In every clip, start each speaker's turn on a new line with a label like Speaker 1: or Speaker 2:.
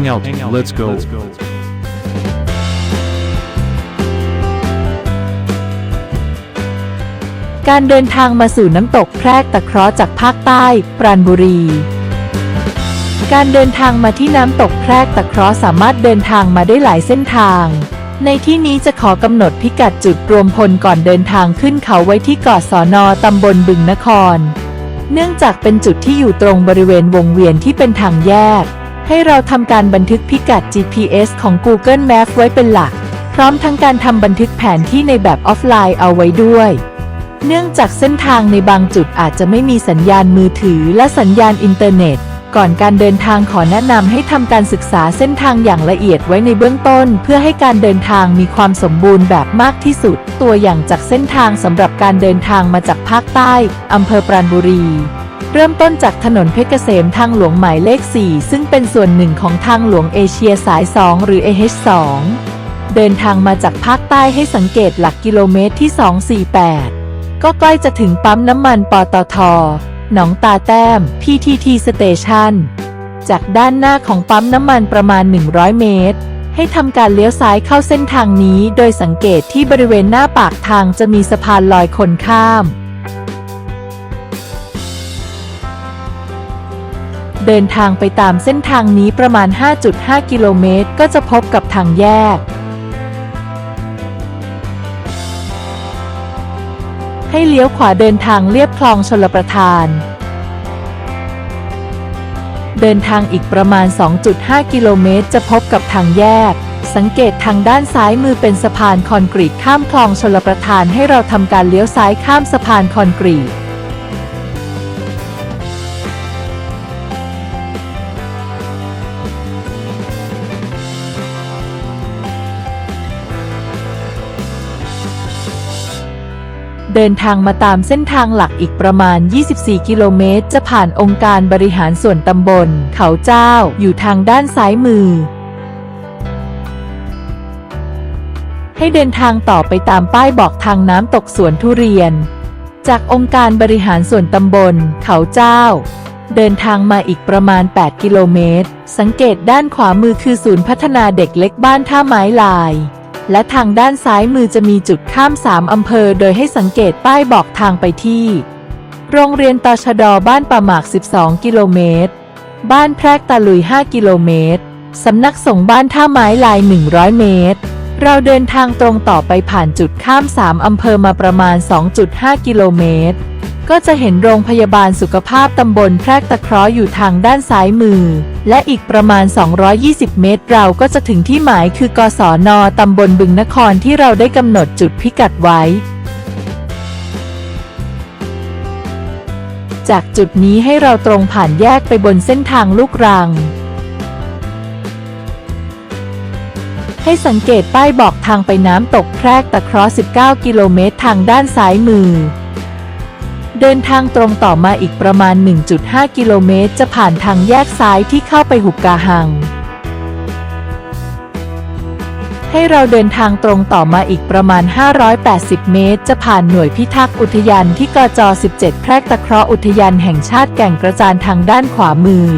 Speaker 1: Hang out. Let's go.
Speaker 2: การเดินทางมาสู่น้ำตกแพรกตะเคราะห์จากภาคใต้ ปราณบุรี การเดินทางมาที่น้ำตกแพรกตะเคราะห์สามารถเดินทางมาได้หลายเส้นทาง ในที่นี้จะขอกำหนดพิกัดจุดรวมพลก่อนเดินทางขึ้นเขาไว้ที่เกาะสอนอตำบลบึงนคร เนื่องจากเป็นจุดที่อยู่ตรงบริเวณวงเวียนที่เป็นทางแยก ให้เราทำการบันทึกพิกัด GPS ของ Google Maps ไว้เป็นหลัก พร้อมทั้งการทำบันทึกแผนที่ในแบบออฟไลน์เอาไว้ด้วย เนื่องจากเส้นทางในบางจุดอาจจะไม่มีสัญญาณมือถือและสัญญาณอินเทอร์เน็ต ก่อนการเดินทางขอแนะนำให้ทำการศึกษาเส้นทางอย่างละเอียดไว้ในเบื้องต้น เพื่อให้การเดินทางมีความสมบูรณ์แบบมากที่สุด ตัวอย่างจากเส้นทางสำหรับการเดินทางมาจากภาคใต้อำเภอปราณบุรี เริ่มต้นจากถนนเพชรเกษมทางหลวงหมายเลข 4 ซึ่งเป็นส่วนหนึ่งของทางหลวงเอเชียสาย 2 หรือ AH2 เดินทางมาจากภาคใต้ให้สังเกตหลักกิโลเมตรที่ 248 ก็ใกล้จะถึงปั๊มน้ำมันปตท หนองตาแต้ม PTT Station จากด้านหน้าของปั๊มน้ำมันประมาณ 100 เมตร ให้ทำการเลี้ยวซ้ายเข้าเส้นทางนี้ โดยสังเกตที่บริเวณหน้าปากทางจะมีสะพานลอยคนข้าม เดินทางไปตามเส้นทางนี้ประมาณ 5.5 กิโลเมตร ก็จะพบกับทางแยก ให้เลี้ยวขวาเดินทางเลียบคลองชลประทาน เดินทางอีกประมาณ 2.5 กิโลเมตร จะพบกับทางแยก สังเกตทางด้านซ้ายมือเป็นสะพานคอนกรีตข้ามคลองชลประทานให้เราทำการเลี้ยวซ้ายข้ามสะพานคอนกรีต เดินทางมาตามเส้นทางหลักอีกประมาณ 24 กิโลเมตร จะผ่านองค์การบริหารส่วนตำบล เขาเจ้าอยู่ทางด้านซ้ายมือ ให้เดินทางต่อไปตามป้ายบอกทางน้ำตกสวนทุเรียน จากองค์การบริหารส่วนตำบล เขาเจ้า เดินทางมาอีกประมาณ 8 กิโลเมตร สังเกตด้านขวามือคือศูนย์พัฒนาเด็กเล็กบ้านท่าไม้ลาย และทางด้านซ้ายมือจะมีจุดข้าม3อำเภอ โดยให้สังเกตป้ายบอกทางไปที่ โรงเรียนตชดบ้านป่าหมาก 12 กิโลเมตร บ้านแพรกตาลุย 5 กิโลเมตร สำนักสงฆ์บ้านท่าไม้ลาย 100 เมตร เราเดินทางตรงต่อไปผ่านจุดข้าม3อำเภอมาประมาณ 2.5 กิโลเมตร ก็จะเห็นโรงพยาบาลสุขภาพตำบลแพรกตะเคราะห์อยู่ทางด้านซ้ายมือ และอีกประมาณ 220 เมตรเราก็จะถึงที่หมายคือกศนตำบลบึงนครที่เราได้กำหนดจุดพิกัดไว้ จากจุดนี้ให้เราตรงผ่านแยกไปบนเส้นทางลูกรัง ให้สังเกตป้ายบอกทางไปน้ำตกแพรกตะเคราะห์19 กิโลเมตรทางด้านซ้ายมือ เดินทางตรงต่อมาอีกประมาณ 1.5 กิโลเมตร จะผ่านทางแยกซ้ายที่เข้าไปหุบกาหัง ให้เราเดินทางตรงต่อมาอีกประมาณ 580 เมตร จะผ่านหน่วยพิทักษ์อุทยานที่กจ17 แพรกตะเคราะห์อุทยานแห่งชาติแก่งกระจานทางด้านขวามือ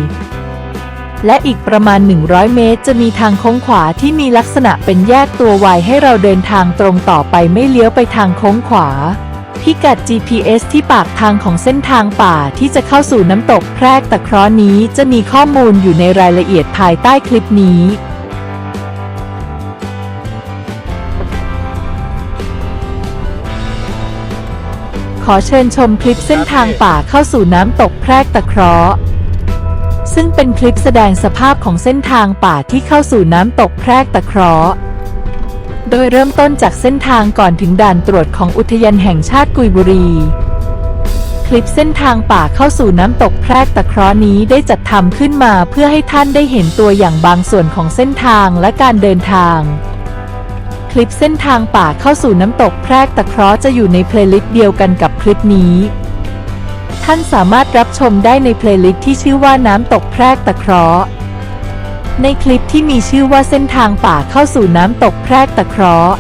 Speaker 2: และอีกประมาณ 100 เมตร จะมีทางโค้งขวาที่มีลักษณะเป็นแยกตัววายให้เราเดินทางตรงต่อไปไม่เลี้ยวไปทางโค้งขวา พิกัด GPS ที่ปากทางของเส้นทางป่าที่จะเข้าสู่น้ำตกแพรกตะเคราะห์นี้จะมีข้อมูลอยู่ในรายละเอียดภายใต้คลิปนี้ ขอเชิญชมคลิปเส้นทางป่าเข้าสู่น้ำตกแพรกตะเคราะห์ซึ่งเป็นคลิปแสดงสภาพของเส้นทางป่าที่เข้าสู่น้ำตกแพรกตะเคราะห์ โดยเริ่มต้นจากเส้นทางก่อนถึงด่านตรวจของอุทยานแห่งชาติกุยบุรี คลิปเส้นทางป่าเข้าสู่น้ำตกแพรกตะเคราะห์นี้ได้จัดทำขึ้นมาเพื่อให้ท่านได้เห็นตัวอย่างบางส่วนของเส้นทางและการเดินทาง คลิปเส้นทางป่าเข้าสู่น้ำตกแพรกตะเคราะห์จะอยู่ในเพลย์ลิสต์เดียวกันกับคลิปนี้ท่านสามารถรับชมได้ในเพลย์ลิสต์ที่ชื่อว่าน้ำตกแพรกตะเคราะห์ ในคลิปที่มีชื่อว่าเส้นทางป่าเข้าสู่น้ำตกแพรกตะเคราะห์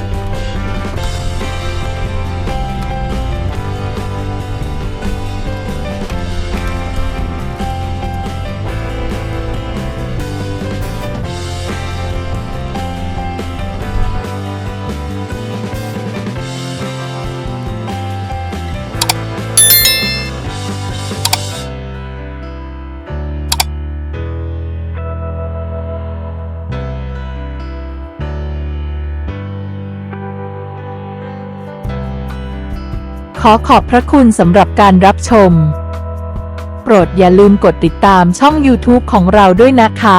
Speaker 2: ขอขอบพระคุณสำหรับการรับชม โปรดอย่าลืมกดติดตามช่อง YouTube ของเราด้วยนะคะ